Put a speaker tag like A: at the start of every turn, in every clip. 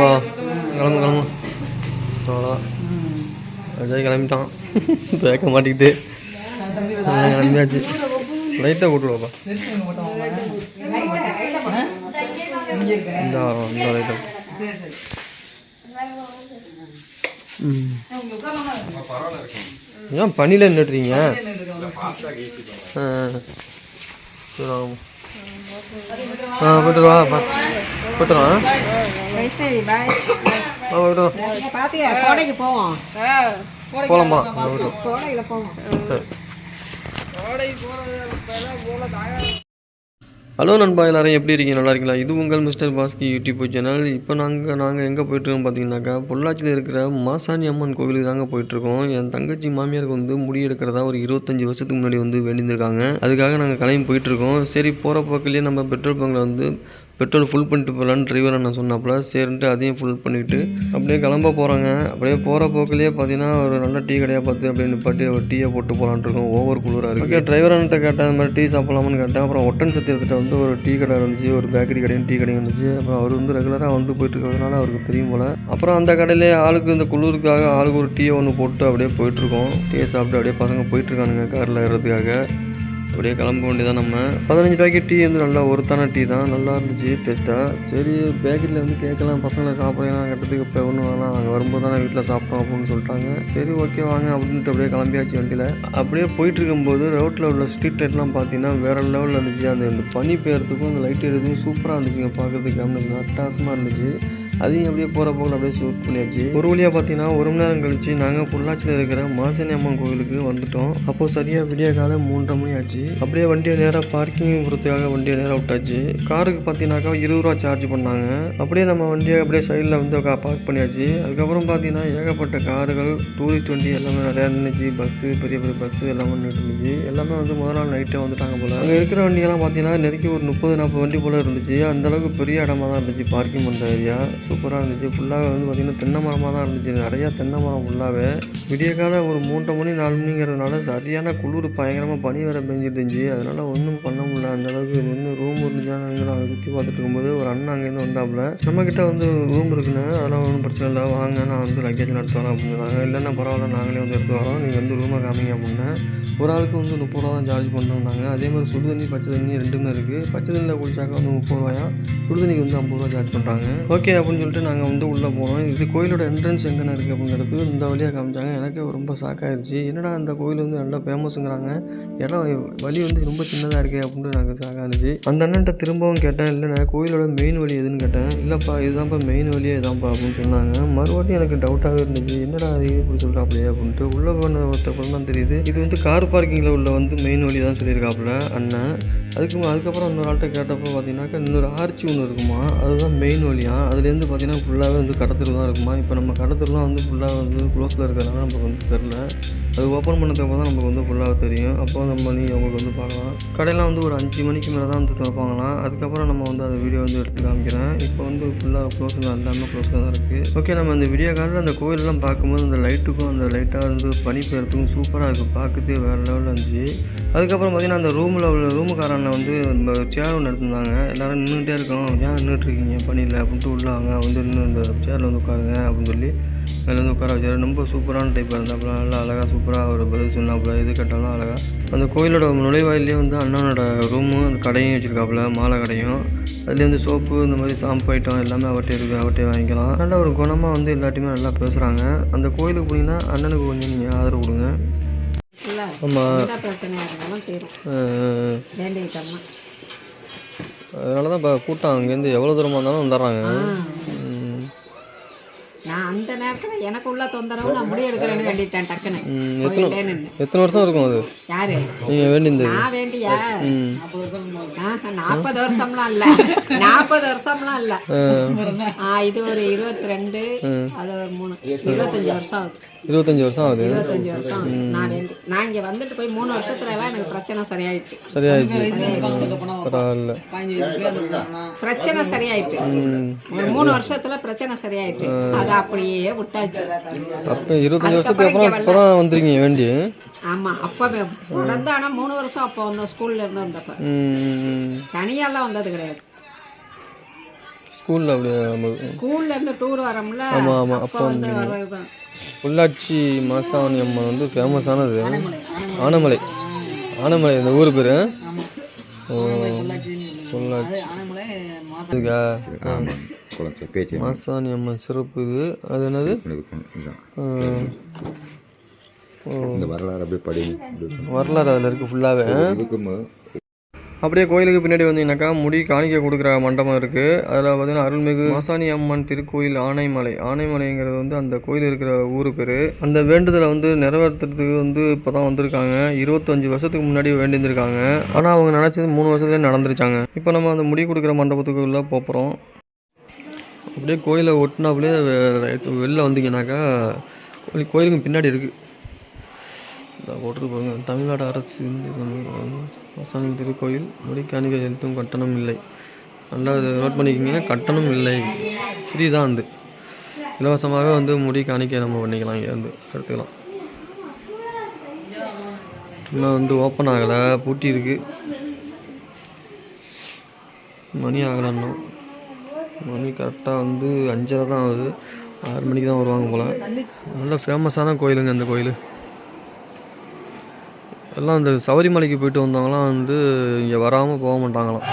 A: வா கிளம்பு கிளம்பு அஜய் கிளம்பிட்டான் கேட்க மாட்டிக்கிட்டு கிளம்பியாச்சு லைட்டாக கூட்டுவாப்பா லைட்டாக ஏன் பனியில் நின்றுட்டுறீங்க ஆகும் ஆ போயிட்டு வா போயிட்டு வா வைஷ்ணவி பாத்தியா கோடைக்கு போவோம் போலாம் போலாம் போவோம் கோடைக்கு போல தாயா ஹலோ நண்பா எல்லாரும் எப்படி இருக்கீங்க நல்லா இருக்கீங்களா இது உங்கள் மிஸ்டர் பாஸ்கி யூடியூப் சேனல் இப்போ நாங்கள் நாங்கள் எங்கே போயிட்டுருக்கோம் பார்த்தீங்கன்னாக்கா பொள்ளாச்சியில் இருக்கிற மாசாணி அம்மன் கோவிலுக்கு தாங்க போயிட்டுருக்கோம் என் தங்கச்சி மாமியாருக்கு வந்து முடி எடுக்கிறதா ஒரு இருபத்தஞ்சி வருஷத்துக்கு முன்னாடி வந்து வேண்டியிருக்காங்க அதுக்காக நாங்கள் கிளம்பி போயிட்டுருக்கோம் சரி போகிற போக்கிலேயே நம்ம பெட்ரோல் பங்கில் வந்து பெட்ரோல் ஃபுல் பண்ணிட்டு போகலான்னு டிரைவர் நான் சொன்னாப்புல சரின்ட்டு அதையும் ஃபுல் பண்ணிவிட்டு அப்படியே கிளம்ப போகிறாங்க அப்படியே போகிற போக்கிலேயே பார்த்தீங்கன்னா ஒரு நல்ல டீ கடையாக பார்த்து அப்படியே நிப்பாட்டி ஒரு டீயை போட்டு போகலான்ட்டு இருக்கோம் ஓவர் குளிராக இருக்கு ஓகே டிரைவர் அண்ணன் கேட்டேன் இந்த மாதிரி டீ சாப்பிடலாமான்னு கேட்டேன் அப்புறம் ஒட்டன் சத்திரத்திட்ட வந்து ஒரு டீ கடை இருந்துச்சு ஒரு பேக்கரி கடையும் டீ கடையும் இருந்துச்சு அப்புறம் அவர் வந்து ரெகுலராக வந்து போயிட்டு இருக்கிறதுனால அவருக்கு தெரியும் போல் அப்புறம் அந்த கடையிலே ஆளுக்கு இந்த குளிருக்காக ஆளுக்கு ஒரு டீயை ஒன்று போட்டு அப்படியே போயிட்டுருக்கோம் டீயை சாப்பிட்டு அப்படியே பசங்க போயிட்டுருக்கானுங்க காரில் ஏறதுக்காக அப்படியே கிளம்ப வேண்டியதான் நம்ம பதினஞ்சு ரூபாய்க்கு டீ வந்து நல்லா ஒருத்தான டீ தான் நல்லா இருந்துச்சு டேஸ்ட்டாக சரி பேக்கெட்ல இருந்து கேட்கலாம் பசங்களை சாப்பிடலாம் கட்டத்துக்கு இப்போ ஒன்றும் வேணாம் நாங்கள் வரும்போது தான் வீட்டில் சாப்பிட்டோம் அப்படின்னு சொல்லிட்டாங்க சரி ஓகே வாங்க அப்படின்ட்டு அப்படியே கிளம்பியாச்சு வண்டியில் அப்படியே போயிட்டு இருக்கும்போது ரோட்டில் உள்ள ஸ்ட்ரீட் லைட்லாம் பார்த்தீங்கன்னா வேறு லெவலில் இருந்துச்சு அந்த பனி பெயர்த்துக்கும் அந்த லைட் எதுவும் சூப்பராக இருந்துச்சுங்க பார்க்குறதுக்கு அப்படின்னு அட்டாசமாக இருந்துச்சு அதையும் அப்படியே போகிற போகல அப்படியே ஷூட் பண்ணியாச்சு ஒரு வழியாக பார்த்தீங்கன்னா ஒரு மணி நேரம் கழிச்சு நாங்கள் பொள்ளாச்சியில் இருக்கிற மாசனி அம்மன் கோவிலுக்கு வந்துவிட்டோம் அப்போது சரியாக விடிய காலம் மூன்றரை மணி ஆச்சு அப்படியே வண்டியை நேராக பார்க்கிங் போகிறதுக்காக வண்டியை நேராக விட்டாச்சு காருக்கு பார்த்தீங்கன்னாக்கா இருபது ரூபா சார்ஜ் பண்ணாங்க அப்படியே நம்ம வண்டியை அப்படியே சைடில் வந்து பார்க் பண்ணியாச்சு அதுக்கப்புறம் பார்த்தீங்கன்னா ஏகப்பட்ட கார்கள் டூரிஸ்ட் வண்டி எல்லாமே நிறையா நின்றுச்சு பஸ்ஸு பெரிய பெரிய பஸ்ஸு எல்லாமே நின்றுச்சு இருந்துச்சு எல்லாமே வந்து முதல் நாள் நைட்டே வந்துட்டாங்க போல் அங்கே இருக்கிற வண்டியெல்லாம் பார்த்தீங்கன்னா நெருக்கி ஒரு முப்பது நாற்பது வண்டி போல் இருந்துச்சு அந்தளவுக்கு பெரிய இடமா தான் இருந்துச்சு பார்க்கிங் பண்ணுற ஏரியா சூப்பராக இருந்துச்சு ஃபுல்லாகவே வந்து பார்த்திங்கன்னா தென்னை மரமாக தான் இருந்துச்சு நிறையா தென்னை மரம் ஃபுல்லாகவே விடிய காலம் ஒரு மூன்றரை மணி நாலு மணிங்கிறதுனால சரியான குளிர் பயங்கரமாக பனி வேறு பெஞ்சிருந்துச்சு இருந்துச்சு அதனால் ஒன்றும் பண்ண முடியல அந்தளவுக்கு வந்து ரூம் இருந்துச்சான அதை சுற்றி பார்த்துட்டு இருக்கும்போது ஒரு அண்ணன் அங்கேருந்து வந்தாப்புல நம்மக்கிட்ட வந்து ரூம் இருக்குன்னு அதெல்லாம் ஒன்றும் பிரச்சனை இல்லை வாங்க நான் வந்து லக்கேஜ் நடத்து வரேன் அப்படின்னு இல்லைன்னா பரவாயில்ல நாங்களே வந்து எடுத்து வரோம் நீங்கள் வந்து ரூமை காமிங்க அப்படின்னா ஒரு ஆளுக்கு வந்து முப்பது ரூபா தான் சார்ஜ் பண்ணுறாங்க அதே மாதிரி சுடு தண்ணி பச்சை தண்ணி ரெண்டுமே இருக்குது பச்சை தண்ணியில் குளிச்சாக்கா வந்து முப்பது ரூபாயா சுடு தண்ணிக்கு வந்து ஐம்பது ரூபா சார்ஜ் பண்ணுறாங்க ஓகே அப்படின்னு அப்படின்னு சொல்லிட்டு நாங்கள் வந்து உள்ளே போனோம் இது கோயிலோட என்ட்ரன்ஸ் எங்கேன்னு இருக்குது அப்படிங்கிறது இந்த வழியாக காமிச்சாங்க எனக்கு ரொம்ப ஷாக்காயிருச்சு என்னடா அந்த கோயில் வந்து நல்லா ஃபேமஸுங்கிறாங்க இடம் வழி வந்து ரொம்ப சின்னதாக இருக்குது அப்படின்னு நாங்கள் ஷாக்கானுச்சு அந்த அண்ணன்ட்ட திரும்பவும் கேட்டேன் இல்லை கோயிலோட மெயின் வழி எதுன்னு கேட்டேன் இல்லைப்பா இதுதான்ப்பா மெயின் வழியே இதான்ப்பா அப்படின்னு சொன்னாங்க மறுபடியும் எனக்கு டவுட்டாகவே இருந்துச்சு என்னடா அது இப்படி அப்படியே அப்படின்ட்டு உள்ளே போன ஒருத்தப்பறம் தான் தெரியுது இது வந்து கார் பார்க்கிங்கில் உள்ள வந்து மெயின் வழி தான் சொல்லியிருக்காப்புல அண்ணன் அதுக்கு அதுக்கப்புறம் இன்னொரு ஆள்கிட்ட கேட்டப்போ பார்த்தீங்கன்னாக்கா இன்னொரு ஆர்ச்சி ஒன்று இருக்குமா அதுதான் மெயின் வழியாக அதுலேருந்து வந்து பார்த்திங்கன்னா ஃபுல்லாகவே வந்து கடத்தில் தான் இருக்குமா இப்போ நம்ம கடத்தலாம் வந்து ஃபுல்லாக வந்து க்ளோஸில் இருக்கிறதுனால நமக்கு வந்து தெரில அது ஓப்பன் பண்ணதுக்கு தான் நமக்கு வந்து ஃபுல்லாக தெரியும் அப்போ நம்ம நீ அவங்களுக்கு வந்து பார்க்கலாம் கடையெல்லாம் வந்து ஒரு அஞ்சு மணிக்கு மேலே தான் வந்து திறப்பாங்களாம் அதுக்கப்புறம் நம்ம வந்து அந்த வீடியோ வந்து எடுத்து காமிக்கிறேன் இப்போ வந்து ஃபுல்லாக க்ளோஸில் தான் எல்லாமே க்ளோஸில் தான் இருக்குது ஓகே நம்ம அந்த வீடியோ காலில் அந்த கோயிலெலாம் பார்க்கும்போது அந்த லைட்டுக்கும் அந்த லைட்டாக வந்து பனி பெயர்த்துக்கும் சூப்பராக இருக்குது பார்க்கவே வேறு லெவலில் இருந்துச்சு அதுக்கப்புறம் பார்த்திங்கன்னா அந்த ரூமில் உள்ள ரூமுக்காரனை வந்து நம்ம சேர் ஒன்று எடுத்துருந்தாங்க எல்லோரும் நின்றுட்டே இருக்கணும் ஏன் நின்றுட்டுருக்கீங்க பனியில் அப்படின்ட்டு உள்ளாங்க உட்காருங்க வந்து இன்னும் இந்த சேரில் வந்து உட்காருங்க அப்படின்னு சொல்லி அதில் வந்து உட்கார வச்சார் ரொம்ப சூப்பரான டைப்பாக இருந்தாப்புல நல்லா அழகாக சூப்பராக ஒரு பதில் சொன்னாப்புல எது கேட்டாலும் அழகாக அந்த கோயிலோட நுழைவாயிலே வந்து அண்ணனோட ரூமும் அந்த கடையும் வச்சுருக்காப்புல மாலை கடையும் அதுலேயே வந்து சோப்பு இந்த மாதிரி ஷாம்பு ஐட்டம் எல்லாமே அவட்டே இருக்குது அவட்டே வாங்கிக்கலாம் நல்ல ஒரு குணமாக வந்து எல்லாத்தையுமே நல்லா பேசுகிறாங்க அந்த கோயிலுக்கு போனீங்கன்னா அண்ணனுக்கு கொஞ்சம் நீங்கள் ஆதரவு கொடுங்க ஆமாம் அதனால தான் இப்போ கூட்டம் அங்கேருந்து எவ்வளோ தூரமாக இருந்தாலும் வந்துடுறாங்க நான் அந்த நேரத்தில் எனக்கு உள்ள தொந்தரவு நான் எடுக்கிறேன்னு டக்குன்னு எத்தனை எத்தனை வருஷம் இருக்கும் அது யாரு நான் நாற்பது வருஷம்லாம் இல்லை நாற்பது வருஷம்லாம் இல்லை இது ஒரு அது ஒரு மூணு இருபத்தஞ்சி வருஷம் ஆகுது இருபத்தஞ்சி வருஷம் ஆகுது இருபத்தஞ்சி வருஷம் நான் நான் இங்கே வந்துட்டு போய் மூணு எனக்கு பிரச்சனை சரியாயிட்டு பிரச்சனை சரியாயிட்டு ஒரு மூணு வருஷத்துல பிரச்சனை சரியாயிட்டு அப்படியே விட்டாச்சு இருபத்தஞ்சி வருஷத்துக்கு அப்புறம் வந்துருக்கீங்க வேண்டி ஆமா அப்பவே வந்து ஆனால் மூணு வருஷம் அப்போ வந்தோம் ஸ்கூல்ல இருந்து வந்தப்போ தனியாலாம் வந்தது கிடையாது ஸ்கூலில் அப்படி வரும்போது டூர் வரோம்ல ஆமாம் ஆமாம் அப்போ வந்து வரதுதான் மாசாவணி அம்மன் வந்து ஃபேமஸானது ஆனமலை ஆனமலை இந்த ஊர் பேர் ஓ பொள்ளாச்சி ஆமாம் குழந்தை பேச்சு மாசாணி அம்மன் சிறப்பு இது அது என்னது இந்த வரலாறு அப்படியே படி வரலாறு அதில் இருக்குது ஃபுல்லாகவே இதுக்கு அப்படியே கோயிலுக்கு பின்னாடி வந்தீங்கன்னாக்கா முடி காணிக்க கொடுக்குற மண்டபம் இருக்குது அதில் பார்த்தீங்கன்னா அருள்மிகு மாசாணி அம்மன் திருக்கோயில் ஆனைமலை ஆனைமலைங்கிறது வந்து அந்த கோயில் இருக்கிற ஊர் பேர் அந்த வேண்டுதலை வந்து நிறைவேற்றுறதுக்கு வந்து இப்போ தான் வந்திருக்காங்க இருபத்தஞ்சி வருஷத்துக்கு முன்னாடி வேண்டியிருந்திருக்காங்க ஆனால் அவங்க நினச்சது மூணு வருஷத்துலேயே நடந்துருச்சாங்க இப்போ நம்ம அந்த முடி கொடுக்குற மண்டபத்துக்கு உள்ளே போகிறோம் அப்படியே கோயிலை ஒட்டினாப்புலேயே வெளில வந்தீங்கன்னாக்கா கோயிலுக்கு பின்னாடி இருக்குது ஓட்டுறது பாருங்கள் தமிழ்நாடு அரசு மசாமி திருக்கோயில் முடி காணிக்கை செலுத்தும் கட்டணம் இல்லை நல்லா நோட் பண்ணிக்கிங்க கட்டணம் இல்லை ஃப்ரீ தான் வந்து இலவசமாகவே வந்து முடி காணிக்கை நம்ம பண்ணிக்கலாம் இங்கே வந்து எடுத்துக்கலாம் இன்னும் வந்து ஓப்பன் ஆகலை பூட்டி இருக்கு மணி ஆகலைன்னா மணி கரெக்டாக வந்து அஞ்சரை தான் ஆகுது ஆறு மணிக்கு தான் வருவாங்க போல் நல்ல ஃபேமஸான கோயிலுங்க அந்த கோயில் எல்லாம் இந்த சபரிமலைக்கு போயிட்டு வந்தவங்களாம் வந்து இங்கே வராமல் போக மாட்டாங்களாம்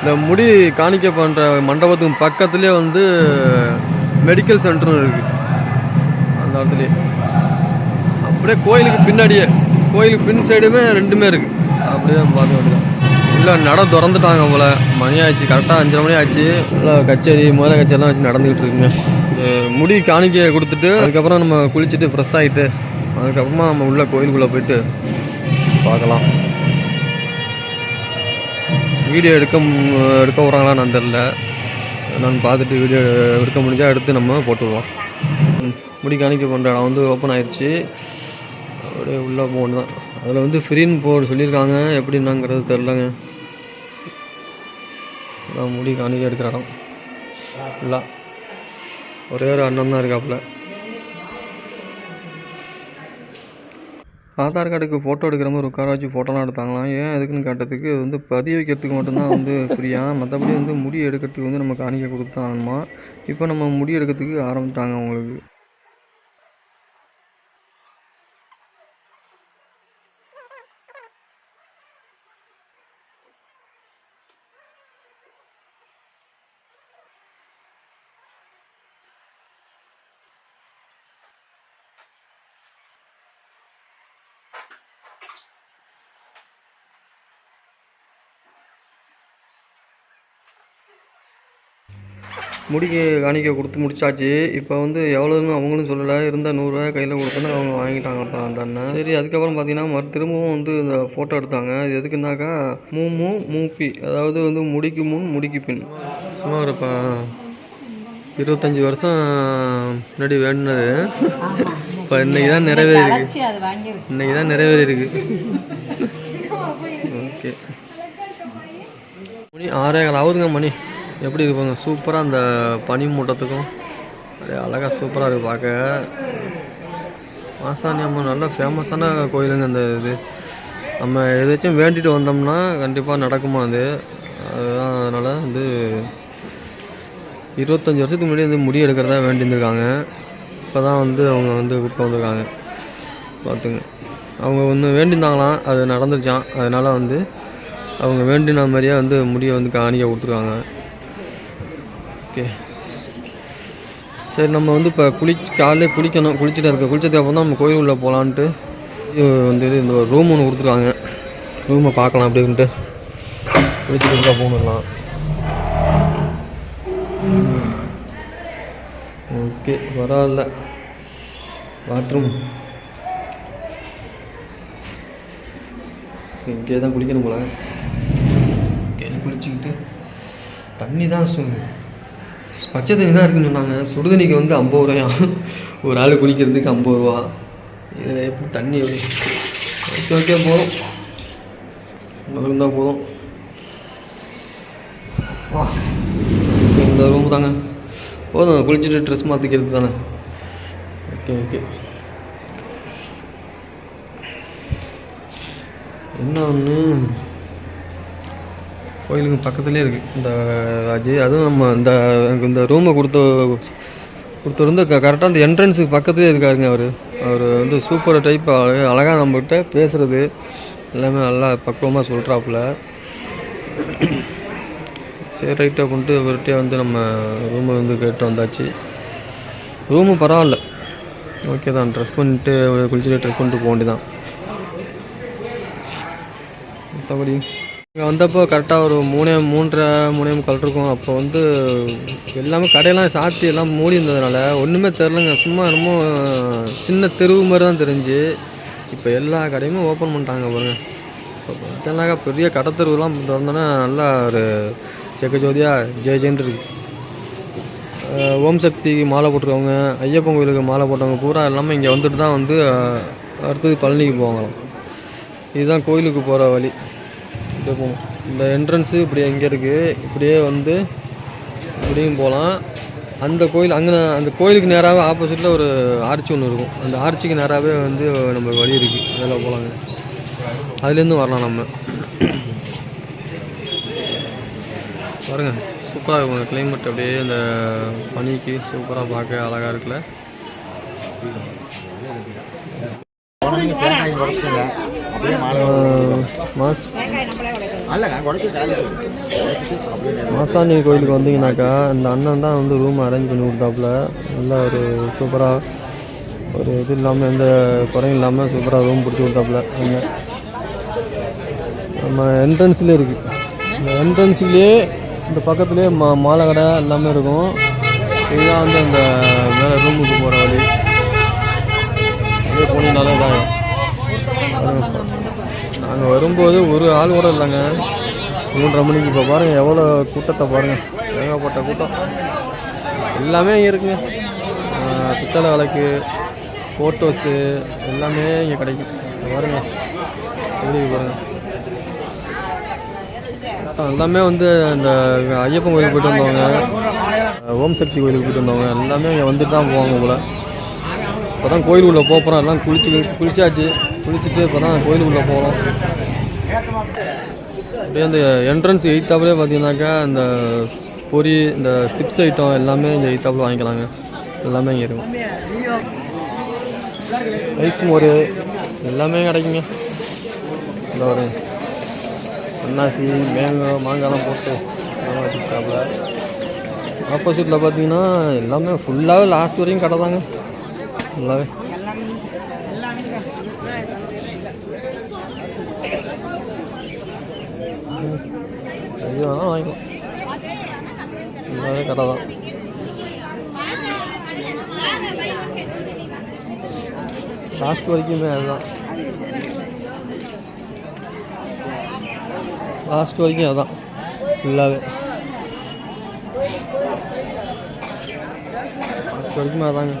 A: இந்த முடி காணிக்க பண்ணுற மண்டபத்துக்கு பக்கத்துலேயே வந்து மெடிக்கல் சென்டரும் இருக்குது அந்த இடத்துலையே அப்படியே கோயிலுக்கு பின்னாடியே கோயிலுக்கு பின் சைடுமே ரெண்டுமே இருக்குது அப்படியே பார்த்து வேண்டியதான் இல்லை நட திறந்துட்டாங்க போல் மணி ஆச்சு கரெக்டாக அஞ்சரை மணி ஆச்சு நல்லா கச்சேரி முதல கச்சேரிலாம் வச்சு நடந்துக்கிட்டு இருக்குங்க முடி காணிக்கையை கொடுத்துட்டு அதுக்கப்புறம் நம்ம குளிச்சுட்டு ஃப்ரெஷ் ஆகிட்டு அதுக்கப்புறமா நம்ம உள்ளே கோயிலுக்குள்ளே போயிட்டு பார்க்கலாம் வீடியோ எடுக்க எடுக்க போகிறாங்களா நான் தெரில நான் பார்த்துட்டு வீடியோ எடுக்க முடிஞ்சால் எடுத்து நம்ம போட்டுருவோம் முடி காணிக்க பண்ணுற இடம் வந்து ஓப்பன் ஆயிடுச்சு அப்படியே உள்ளே போகணும் தான் அதில் வந்து ஃப்ரீன்னு போட சொல்லியிருக்காங்க எப்படின்னாங்கிறது தெரிலங்க முடி காணிக்க எடுக்கிற இடம் ஃபுல்லாக ஒரே ஒரு அண்ணன் தான் இருக்காப்புல ஆதார் கார்டுக்கு ஃபோட்டோ எடுக்கிற மாதிரி உட்கார வச்சு ஃபோட்டோலாம் எடுத்தாங்களாம் ஏன் எதுக்குன்னு கேட்டதுக்கு அது வந்து பதிய வைக்கிறதுக்கு மட்டும்தான் வந்து ஃப்ரீயா மற்றபடி வந்து முடி எடுக்கிறதுக்கு வந்து நம்ம காணிக்கை கொடுத்தாங்கம்மா இப்போ நம்ம முடி எடுக்கிறதுக்கு ஆரம்பித்தாங்க அவங்களுக்கு முடிக்கு காணிக்கை கொடுத்து முடிச்சாச்சு இப்போ வந்து எவ்வளோன்னு அவங்களும் சொல்லலை இருந்தால் நூறுரூவா கையில் கொடுத்தோன்னு அவங்க வாங்கிட்டாங்கப்பா அந்த அண்ணன் சரி அதுக்கப்புறம் பார்த்தீங்கன்னா மறு திரும்பவும் வந்து இந்த ஃபோட்டோ எடுத்தாங்க இது எதுக்குன்னாக்கா மூ மூ மூப்பி அதாவது வந்து முடிக்கு முன் முடிக்கு பின் சும்மா இருப்பா இருபத்தஞ்சி வருஷம் முன்னாடி வேணுனது இப்போ இன்னைக்கு தான் நிறைவேறி இருக்குது இன்னைக்கு தான் நிறைவேறி இருக்கு ஓகே மணி ஆறே கால் ஆகுதுங்க மணி எப்படி இருக்குங்க சூப்பராக அந்த பனி மூட்டத்துக்கும் அப்படியே அழகாக சூப்பராக இருக்குது பார்க்க மாசாணி அம்மன் நல்லா ஃபேமஸான கோயிலுங்க அந்த இது நம்ம எதாச்சும் வேண்டிட்டு வந்தோம்னா கண்டிப்பாக நடக்குமா அது அதுதான் அதனால் வந்து இருபத்தஞ்சி வருஷத்துக்கு முன்னாடி வந்து முடி எடுக்கிறதா வேண்டியிருந்துருக்காங்க இப்போ தான் வந்து அவங்க வந்து கூப்பிட்டு வந்திருக்காங்க பார்த்துங்க அவங்க ஒன்று வேண்டியிருந்தாங்களாம் அது நடந்துருச்சான் அதனால் வந்து அவங்க வேண்டின மாதிரியே வந்து முடியை வந்து காணிக்க கொடுத்துருக்காங்க ஓகே சரி நம்ம வந்து இப்போ குளி காலையிலே குளிக்கணும் குளிச்சுட்டு இருக்க குளிச்சதுக்கப்புறம் தான் நம்ம கோயில் உள்ளே போகலான்ட்டு வந்து இந்த ஒரு ரூம் ஒன்று கொடுத்துருக்காங்க ரூமை பார்க்கலாம் அப்படின்ட்டு குளிச்சுட்டு இருந்தால் போகணும்லாம் ஓகே பரவாயில்ல பாத்ரூம் இங்கே தான் குளிக்கணும் போல குளிச்சுக்கிட்டு தண்ணி தான் சொல்லுங்கள் பச்சை தண்ணி தான் இருக்குன்னு சொன்னாங்க சுடு தண்ணிக்கு வந்து ஐம்பது ரூபாயா ஒரு ஆள் குளிக்கிறதுக்கு ஐம்பது ரூபா இதில் எப்படி தண்ணி ஓகே ஓகே போதும் அளவு தான் போதும் இந்த ரூம் தாங்க போதும் குளிச்சுட்டு ட்ரெஸ் மாற்றிக்கிறது தானே ஓகே ஓகே என்ன ஒன்று கோயிலுக்கு பக்கத்துலேயே இருக்குது இந்த அஜய் அதுவும் நம்ம இந்த இந்த ரூமை கொடுத்த கொடுத்துருந்து கரெக்டாக அந்த என்ட்ரன்ஸுக்கு பக்கத்துலேயே இருக்காருங்க அவர் அவர் வந்து சூப்பர் டைப் அழகாக நம்மகிட்ட பேசுகிறது எல்லாமே நல்லா பக்குவமாக சொல்கிறாப்புல சரி ரைட்டாக கொண்டு அவர்கிட்டே வந்து நம்ம ரூமை வந்து கேட்டு வந்தாச்சு ரூமு பரவாயில்ல ஓகே தான் ட்ரெஸ் பண்ணிட்டு குளிச்சுட்டு ட்ரெஸ் பண்ணிட்டு போக வேண்டியதான் மற்றபடி இங்கே வந்தப்போ கரெக்டாக ஒரு மூணே மூன்றரை மூணே முக்கால் இருக்கும் அப்போ வந்து எல்லாமே கடையெல்லாம் சாத்தி எல்லாம் மூடி இருந்ததுனால ஒன்றுமே தெரிலங்க சும்மா என்னமோ சின்ன தெருவு மாதிரி தான் தெரிஞ்சு இப்போ எல்லா கடையுமே ஓப்பன் பண்ணிட்டாங்க பாருங்கள் தென்னாக்கா பெரிய கடை தெருவுலாம் திறந்தோன்னா நல்லா ஒரு ஜெகஜோதியாக ஜெயஜென்று இருக்கு ஓம் சக்திக்கு மாலை போட்டுருக்கவங்க ஐயப்பன் கோயிலுக்கு மாலை போட்டவங்க பூரா எல்லாமே இங்கே வந்துட்டு தான் வந்து அடுத்தது பழனிக்கு போவாங்களாம் இதுதான் கோயிலுக்கு போகிற வழி இப்படியே போகும் இந்த என்ட்ரன்ஸு இப்படி எங்கே இருக்குது இப்படியே வந்து இப்படியும் போகலாம் அந்த கோயில் அங்கே அந்த கோயிலுக்கு நேராகவே ஆப்போசிட்டில் ஒரு ஆர்ச்சி ஒன்று இருக்கும் அந்த ஆர்ச்சிக்கு நேராகவே வந்து நம்ம வழி இருக்குது அதில் போகலாங்க அதுலேருந்து வரலாம் நம்ம பாருங்க சூப்பராக இருக்கும் கிளைமேட் அப்படியே அந்த பனிக்கு சூப்பராக பார்க்க அழகாக இருக்குல்ல மார்ச் மாசாணி கோயிலுக்கு வந்தீங்கனாக்கா அந்த அண்ணன் தான் வந்து ரூம் அரேஞ்ச் பண்ணி கொடுத்தாப்புல நல்லா ஒரு சூப்பராக ஒரு இது இல்லாமல் எந்த குறையும் இல்லாமல் சூப்பராக ரூம் பிடிச்சி கொடுத்தாப்புல நம்ம என்ட்ரன்ஸ்லேயே இருக்குது இந்த என்ட்ரன்ஸ்லேயே இந்த பக்கத்துலேயே மா மாலை கடை எல்லாமே இருக்கும் இதுதான் வந்து அந்த மேலே ரூமுக்கு போகிற வழி அதே போனீங்கனாலே அங்கே வரும்போது ஒரு ஆள் கூட இல்லைங்க மூன்றரை மணிக்கு இப்போ பாருங்கள் எவ்வளோ கூட்டத்தை பாருங்கள் ஏகப்பட்ட கூட்டம் எல்லாமே இங்கே இருக்குங்க பித்தளை விளக்கு ஃபோட்டோஸு எல்லாமே இங்கே கிடைக்கும் பாருங்கள் எப்படி பாருங்கள் எல்லாமே வந்து இந்த ஐயப்பன் கோயிலுக்கு போயிட்டு வந்தவங்க ஓம் சக்தி கோயிலுக்கு போயிட்டு வந்தவங்க எல்லாமே இங்கே வந்துட்டு தான் போவாங்க போல் இப்போ தான் கோயிலுக்குள்ளே போகிறோம் எல்லாம் குளிச்சு குளிச்சாச்சு குளிச்சுட்டு இப்போ தான் கோயிலுக்குள்ளே போகிறோம் அப்படியே அந்த என்ட்ரன்ஸ் எயித்தாப்புலேயே பார்த்தீங்கன்னாக்கா இந்த பொரி இந்த சிப்ஸ் ஐட்டம் எல்லாமே இந்த எயித்தாப்பில் வாங்கிக்கலாங்க எல்லாமே இங்கே இருக்கும் ஐஸ் மோர் எல்லாமே கிடைக்குங்க இந்த ஒரு அன்னாசி மேங்கோ மாங்காய்லாம் போட்டு ஆப்போசிட்டில் பார்த்தீங்கன்னா எல்லாமே ஃபுல்லாகவே லாஸ்ட் வரையும் கடை தாங்க நல்லாவே ஐயோ வேணாலும் வாங்கிக்கலாம் நல்லாவே கடை தான் லாஸ்ட் வரைக்குமே அதுதான் லாஸ்ட் வரைக்கும் அதுதான் ஃபுல்லாகவே லாஸ்ட் வரைக்குமே அதாங்க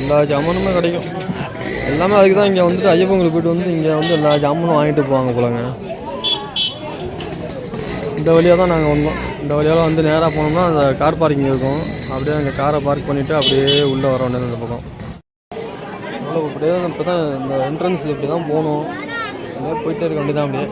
A: எல்லா ஜாமானுமே கிடைக்கும் எல்லாமே அதுக்கு தான் இங்கே வந்துட்டு ஐயப்பங்களுக்கு போயிட்டு வந்து இங்கே வந்து எல்லா ஜாமானும் வாங்கிட்டு போவாங்க போலங்க இந்த வழியாக தான் நாங்கள் வந்தோம் இந்த வழியால் வந்து நேராக போனோம்னா அந்த கார் பார்க்கிங் இருக்கும் அப்படியே அங்கே காரை பார்க் பண்ணிவிட்டு அப்படியே உள்ளே வர வேண்டியது அந்த பக்கம் அவ்வளோ அப்படியே இப்போ தான் இந்த என்ட்ரன்ஸ் இப்படி தான் போகணும் அப்படியே போயிட்டே இருக்க வேண்டியதான் அப்படியே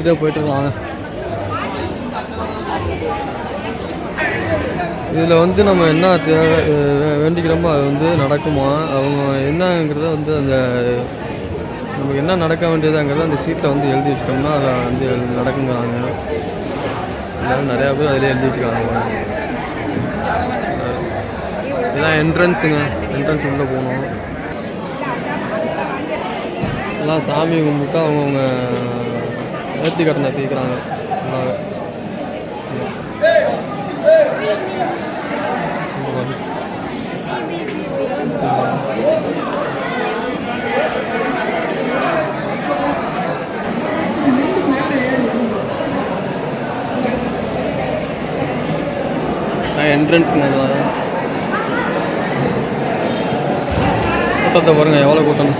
A: இப்படியே போயிட்டுருக்காங்க இதில் வந்து நம்ம என்ன தேவை வேண்டிக்கிறோமோ அது வந்து நடக்குமா அவங்க என்னங்கிறத வந்து அந்த நமக்கு என்ன நடக்க வேண்டியதாங்கிறத அந்த சீட்டில் வந்து எழுதி வச்சிட்டோம்னா அதில் வந்து நடக்குங்கிறாங்க எல்லோரும் நிறையா பேர் அதிலே எழுதி வச்சுருக்காங்க இதான் என்ட்ரன்ஸுங்க என்ட்ரன்ஸ் உள்ளே போகணும் எல்லாம் சாமி கும்பிட்டு அவங்கவுங்க நேர்த்தி கட்டணம் தீக்கிறாங்க என்ட்ரன்ஸுங்க கூட்டத்தை பாருங்க எவ்வளோ கூட்டணும்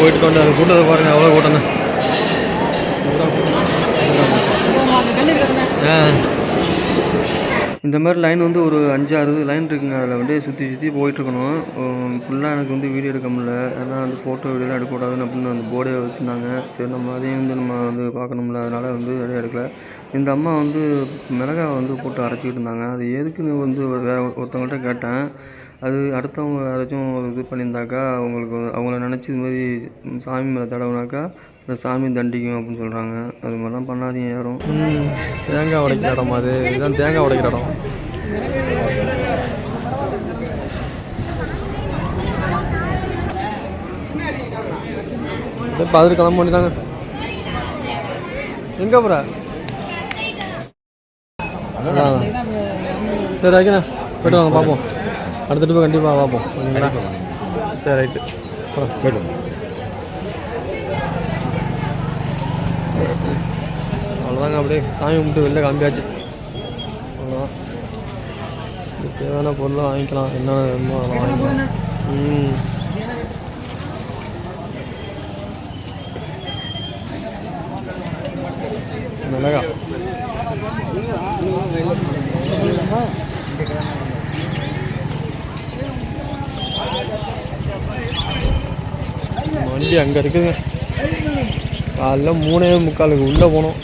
A: போயிட்டு கொண்டு அந்த கூட்டத்தை பாருங்கள் அவ்வளோ கூட்டம் தான் இந்த மாதிரி லைன் வந்து ஒரு அஞ்சு அறுபது லைன் இருக்குங்க அதில் வந்து சுற்றி சுற்றி போயிட்டுருக்கணும் ஃபுல்லாக எனக்கு வந்து வீடியோ எடுக்க முடியல ஏன்னா வந்து ஃபோட்டோ வீடியோலாம் எடுக்கக்கூடாதுன்னு அப்படின்னு அந்த போர்டே வச்சுருந்தாங்க சரி நம்ம அதையும் வந்து நம்ம வந்து பார்க்கணும்ல அதனால் வந்து வேலையாக எடுக்கல இந்த அம்மா வந்து மிளகாய் வந்து போட்டு அரைச்சிக்கிட்டு இருந்தாங்க அது எதுக்குன்னு வந்து வேறு ஒருத்தவங்கள்ட்ட கேட்டேன் அது அடுத்தவங்க யாராச்சும் இது பண்ணியிருந்தாக்கா அவங்களுக்கு அவங்கள நினச்சி இது மாதிரி சாமி மேலே தடவுனாக்கா இந்த சாமி தண்டிக்கும் அப்படின்னு சொல்கிறாங்க அது மாதிரிலாம் பண்ணாதீங்க யாரும் தேங்காய் உடைக்கிற இடம் அது இதுதான் தேங்காய் உடைக்கிற இடம் பாதிரி கிளம்ப வேண்டியதாங்க எங்கே போகிற சரி ஓகேண்ணா போய்ட்டு வாங்க பார்ப்போம் அடுத்த ட்ரிப்பு கண்டிப்பாக பார்ப்போம் ஓகேங்களா சரி ரைட்டு போய்ட்டு அவ்வளோதாங்க அப்படியே சாமி கும்பிட்டு வெளில கம்மியாச்சு அவ்வளோதான் தேவையான பொருளும் வாங்கிக்கலாம் என்ன வேணுமோ அதெல்லாம் வாங்கிக்கலாம் ம் அங்கே இருக்குதுங்க காலைல மூணே முக்காலுக்கு உள்ளே போனோம்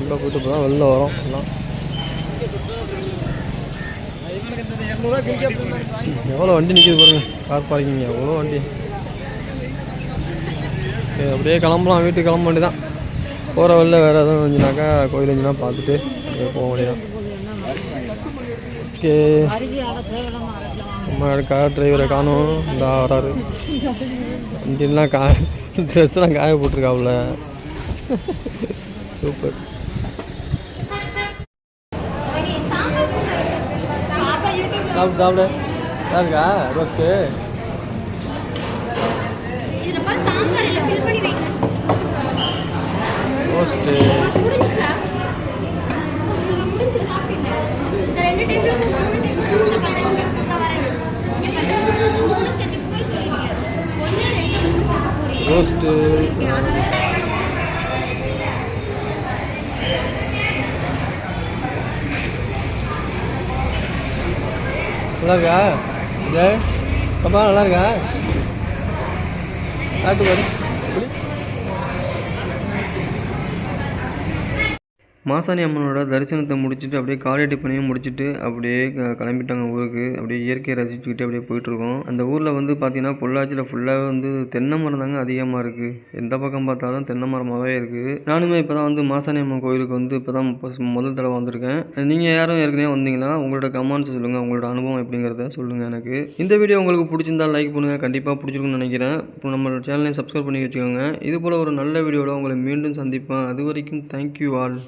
A: உள்ளே போயிட்டு போனால் வெளில வரோம் எல்லாம் எவ்வளோ வண்டி நிற்கிது பாருங்க கார் பார்க்கிங்க எவ்வளோ வண்டி அப்படியே கிளம்பலாம் வீட்டுக்கு கிளம்ப வேண்டி தான் போகிற வழியில் வேறு எதுவும் வந்துனாக்கா கோயில் இருந்துச்சுன்னா பார்த்துட்டு அப்படியே போக வேண்டியதான் ஓகே நம்ம கார் டிரைவரை காணும் இந்த வராரு வண்டிலாம் கா ட்ரெஸ்லாம் காய போட்டிருக்காப்புல சூப்பர் சாப்பிடு சாப்பிடு இருக்கா ரோஸ்க்கு ரோஸ்ட்டு ரோஸ்ட்டு நல்லா இருக்கா இது ரொம்ப நல்லா இருக்கா காட்டு பாரு மாசாணி அம்மனோட தரிசனத்தை முடிச்சுட்டு அப்படியே காலடி பணியும் முடிச்சுட்டு அப்படியே கிளம்பிட்டாங்க ஊருக்கு அப்படியே இயற்கையை ரசிச்சுக்கிட்டு அப்படியே போயிட்டுருக்கோம் அந்த ஊரில் வந்து பார்த்திங்கன்னா பொள்ளாச்சியில் ஃபுல்லாகவே வந்து தென்னை மரம் தாங்க அதிகமாக இருக்குது எந்த பக்கம் பார்த்தாலும் தென்னை மரமாகவே இருக்குது நானுமே இப்போ தான் வந்து மாசாணி அம்மன் கோயிலுக்கு வந்து இப்போ தான் முதல் தடவை வந்திருக்கேன் நீங்கள் யாரும் ஏற்கனவே வந்தீங்கன்னா உங்களோட கமெண்ட்ஸ் சொல்லுங்கள் உங்களோட அனுபவம் எப்படிங்கிறத சொல்லுங்கள் எனக்கு இந்த வீடியோ உங்களுக்கு பிடிச்சிருந்தா லைக் பண்ணுங்கள் கண்டிப்பாக பிடிச்சிருக்குன்னு நினைக்கிறேன் இப்போ நம்ம சேனலையும் சப்ஸ்கிரைப் பண்ணி வச்சுக்கோங்க இது போல் ஒரு நல்ல வீடியோவில் உங்களை மீண்டும் சந்திப்பேன் அது வரைக்கும் தேங்க்யூ ஆல்